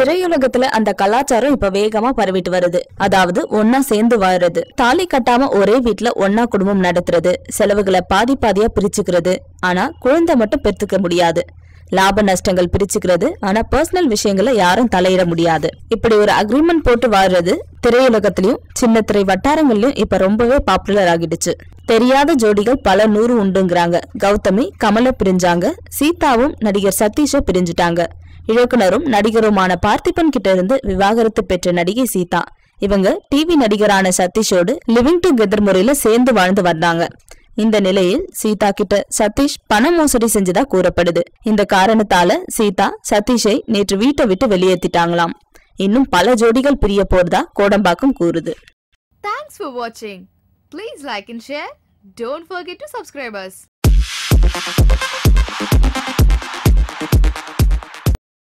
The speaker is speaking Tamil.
திரையுலகத்துல அந்த கலாச்சாரம் இப்ப வேகமா பரவிட்டு வருது. அதாவது ஒன்னா சேர்ந்து வாழ்றது. தாலி கட்டாம ஒரே வீட்டுல ஒன்னா குடும்பம் நடத்துறது. செலவுகளை பாதி பாதியா பிரிச்சுக்கிறது. ஆனா குழந்தை மட்டும் பெற்றுக்க முடியாது. லாப நஷ்டங்கள் பிரிச்சுக்கிறது. ஆனா பர்சனல் விஷயங்களை யாரும் தலையிட முடியாது. இப்படி ஒரு அக்ரிமெண்ட் போட்டு வாழ்றது திரையுலகத்திலயும் சின்ன திரை வட்டாரங்கள்லயும் இப்ப ரொம்பவே பாப்புலர் ஆகிடுச்சு. தெரியாத ஜோடிகள் பல நூறு உண்டுங்கிறாங்க. கௌதமி கமல பிரிஞ்சாங்க. சீதாவும் நடிகர் சதீஷ பிரிஞ்சுட்டாங்க. இயக்குனரும் நடிகருமான பார்த்திபன் கிட்ட இருந்து விவாகரத்து பெற்ற நடிகை சீதா. இவங்க டிவி நடிகரான சதீஷோடு லிவிங் டுகெதர் முறையில சேர்ந்து வாழ்ந்து வந்தாங்க. இந்த நிலையில் சீதா கிட்ட சதீஷ் பண மோசடி செஞ்சதா கூறப்படுது. இந்த காரணத்தால சீதா சதீஷை நேற்று வீட்டை விட்டு வெளியேத்திட்டாங்களாம். இன்னும் பல ஜோடிகள் பிரிய போறதா கோடம்பாக்கம் கூறுது. தேங்க்ஸ் ஃபார் வாட்சிங் please like and share don't forget to subscribe.